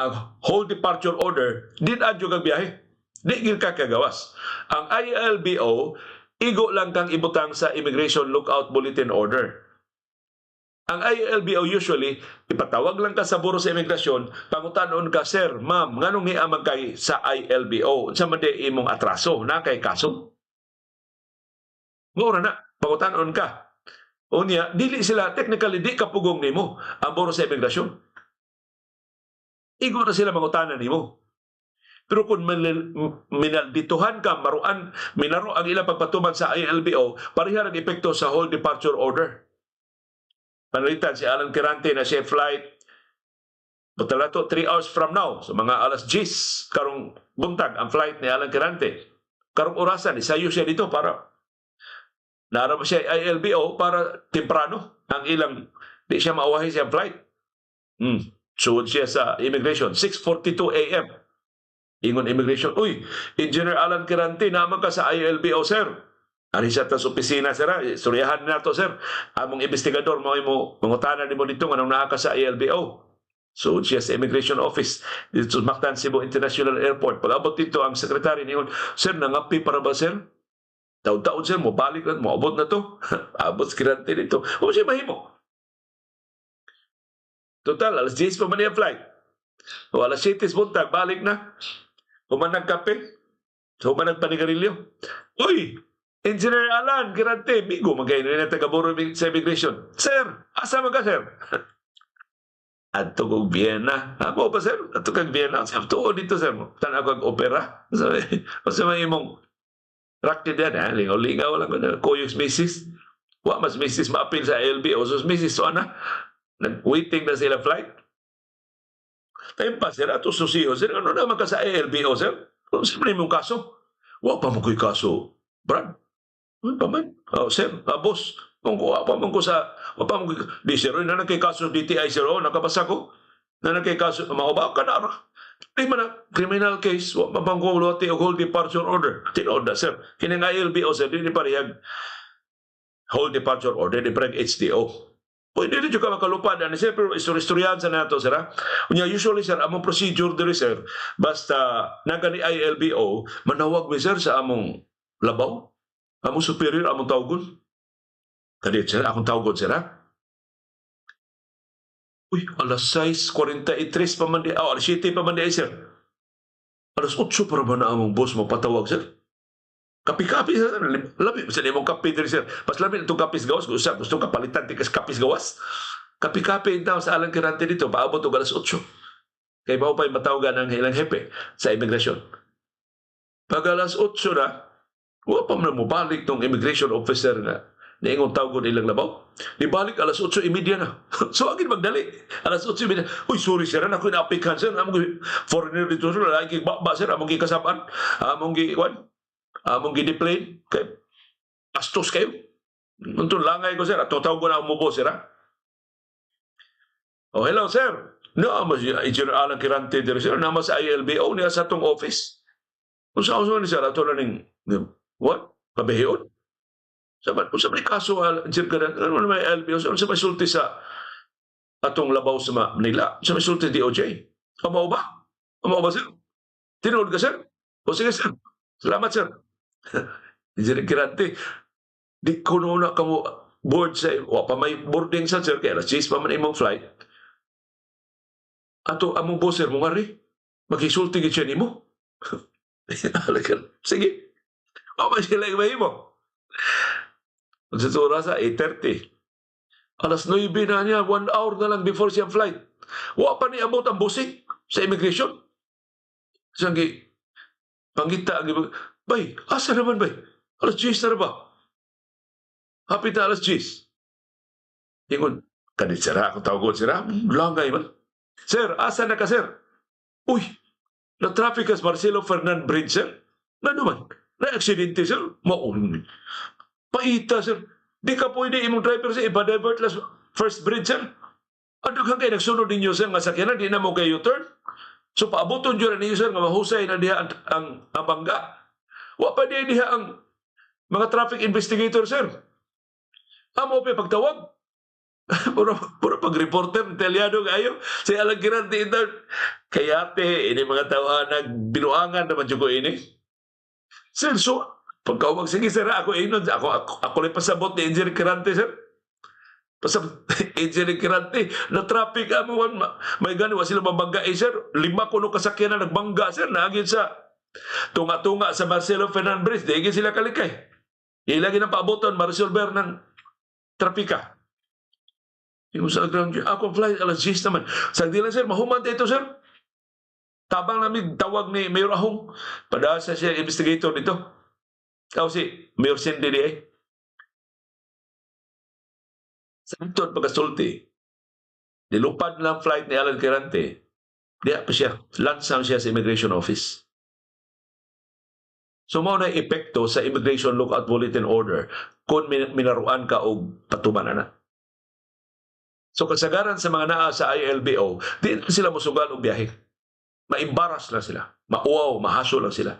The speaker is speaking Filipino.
ang whole departure order, din adyo kag biyahe. Di gil ka kagawas. Ang ILBO, igo lang kang ibutang sa Immigration Lookout Bulletin Order. Ang ILBO usually, ipatawag lang ka sa Buro sa Imigrasyon, pangutanon ka, Sir, Ma'am, nganong hiamag kay sa ILBO? Sa mandi imong atraso, na kay kaso? Mura na, pangutanon ka. Unya, dili sila, technically, di kapugong nimo ang Buro sa Imigrasyon. Igo na sila mangutanan nimo. Pero kung minal- minaldituhan ka, maruan, minaro ang ilang pagpatuman sa ILBO, parihar ang epekto sa whole departure order. Panalitan si Alan Kirante na siya flight Butala to 3 hours from now. So mga alas 10 karong buntag ang flight ni Alan Kirante. Karong orasan, isayo siya dito para Nara ba siya ILBO para temprano ang ilang di siya mauwahi siya flight. Hmm. Suod siya sa immigration. 6.42 a.m. Ingon immigration, Uy, Engineer Alan Kirante, naman ka sa ILBO, sir. Ari siya ta sa opisina, sir. ha? Istoryahan na to, sir. Among investigador, mo mo, mangutanan ni mo dito, anong naa sa ILBO. So, siya sa immigration office dito sa Mactan Cebu International Airport. Pag abot dito, ang sekretary niyon, Sir, nangapi para ba, sir? Taon-taon, sir, mo balik na, mo na to. abot sa kirante dito. O siya mahimo. Total, alas 10 pa man yung flight. O alas 7 buntag, balik na. Humanag kape. Humanag panigarilyo. Uy! Engineer Alan, kirante, bigo, magayon na taga-buro sa immigration. Sir, asa man ka, sir? Adto kog Vienna. Ako pa, sir? Adto kag Vienna. Sabi, tuo dito, sir. Tanaw kag opera. Sabi, kasi may imong rakti din, ha? Lingaw-lingaw lang. Koyos misis. Wa mas misis maapil sa LB. O sus misis, so ana. Nag-waiting na sila flight. Time pa, sir. Ato susiyo, sir. Ano naman ka sa ALBO, sir? Kung sino na imong kaso? Wa pa mo ko'y kaso. Brad, ano pa man? Oh, sir, ah, boss, kung kuha pa man ko sa, wa pa man ko, di sir, na nagkay kaso DTI sir, oh, nakabasa ko, na nagkay kaso, mauba ka na, ra. Di na, criminal case, wa pa man ko luwati o hold departure order. Tinood na, sir. Kining ILBO, sir, di ni parihag hold departure order, di parihag HDO. Pwede rin ka makalupad, ani sir, pero istoryan sa nato, sir? Unya, usually, sir, among procedure diri, sir, basta naga ni ILBO, manawag mi, sa among labaw, among superior, among tawgon. Kadit, sir, akong tawgon, sir, ha? Uy, alas 6.43 pa man di, oh, alas 7 pa man sir. Alas 8 para ba among boss mo patawag, sir? Kapi-kapi, sir. Labi, sa mong kapi diri, sir. Pas labi itong kapis gawas, kung usap, gusto kapalitan, tikas kapis gawas. Kapi-kapi tao sa alang kirante dito, paabot og alas 8. Kay bao pa'y matawagan ang ilang hepe sa imigrasyon. Pag alas 8 na, wa pa man mo balik tong immigration officer na niingon tawgon ilang labaw. Di balik alas 8 imedya na. so agin magdali. Alas 8 imedya. Uy, sorry sir, ako na apikan sir. Among foreigner dito sir. Lagi ba, ba sir, among gikasapan. Among gi, kwan. Among gi-deplane. Kay, astos kayo. Untun langay ko sir. Ato tawgon na mo sir ha. Oh, hello sir. No, mas Engineer Alan Kirante diri sir. Nama sa ILBO niya sa tong office. Kung saan ni sir, ato na ning, what? Pabihiyon? Sabat, kung sa may kaso, al- Engineer Kirante, ano na may LBO, sa sa may sulti sa atong labaw sa Manila, sa may sulti DOJ. Kamao ba? Kamao ba sir? Tinood ka sir? O sige sir. Salamat sir. Engineer Kirante, di ko na ka mo board sa, wa pa may boarding sa sir, kaya 10 pa man imong flight. Ato among boss sir, mong ari, maghisulti gid siya. Alagan, sige. Ba sila yung mahimo? Sa sa 8.30. Alas 9 na niya, one hour na lang before siya flight. Wa pa ni abot ang busing sa immigration. Siyang gi, pangita, gi, bay, asa naman bay? Alas 10 na ba? Hapit na alas 10. Ingon, kanit sira, ako tawag sira, langay man. Sir, asa na ka sir? Uy, na-traffic ka sa Marcelo Fernand Bridge sir? Na naman, na-aksidente sir? Maun. Paita sir. Di ka pwede imong driver sir, ipa-divert las first bridge sir. Ano ka kayo nagsunod ninyo sir nga sakyanan, di na mo kayo turn? So paaboton dyan ninyo sir nga mahusay na diha ang, ang, ang bangga. Wa pa diha diha ang mga traffic investigator sir. Amo pa pagtawag. puro, puro pag-reporter, detalyado kayo. Si Alan Kirante ito, kayate, ini mga tao nagbinuangan naman dyan ko ini. Sir, so, pagkawag, sige sir, ako inon, ako, ako, ako lang pasabot ni Engineer Kirante, sir. Pasabot Engineer Kirante, na traffic amo man, ma- may gani, wa sila mabangga, eh, sir. Lima kuno kasakyan na nagbangga, sir, naagin sa tunga-tunga sa Marcelo Fernandez, di igin sila kalikay. Ilagi ng paabotan, ma-resolver ng trapika. Yung sa ground, ako flight alas 10 naman. Sa lang sir, mahuman dito sir. Tabang namin tawag ni Mayor Ahong. Padasa siya investigator dito. Ikaw si Mayor Cindy di eh. Sa ito pagkasulti, nilupad lang flight ni Alan Kirante. Di pa siya. Lansang siya sa immigration office. So mao na epekto sa immigration lookout bulletin order kung min- minaruan ka og patuman na. So kasagaran sa mga naa sa ILBO, di sila musugal og biyahe. Maimbaras lang sila. Mauaw, mahaso lang sila.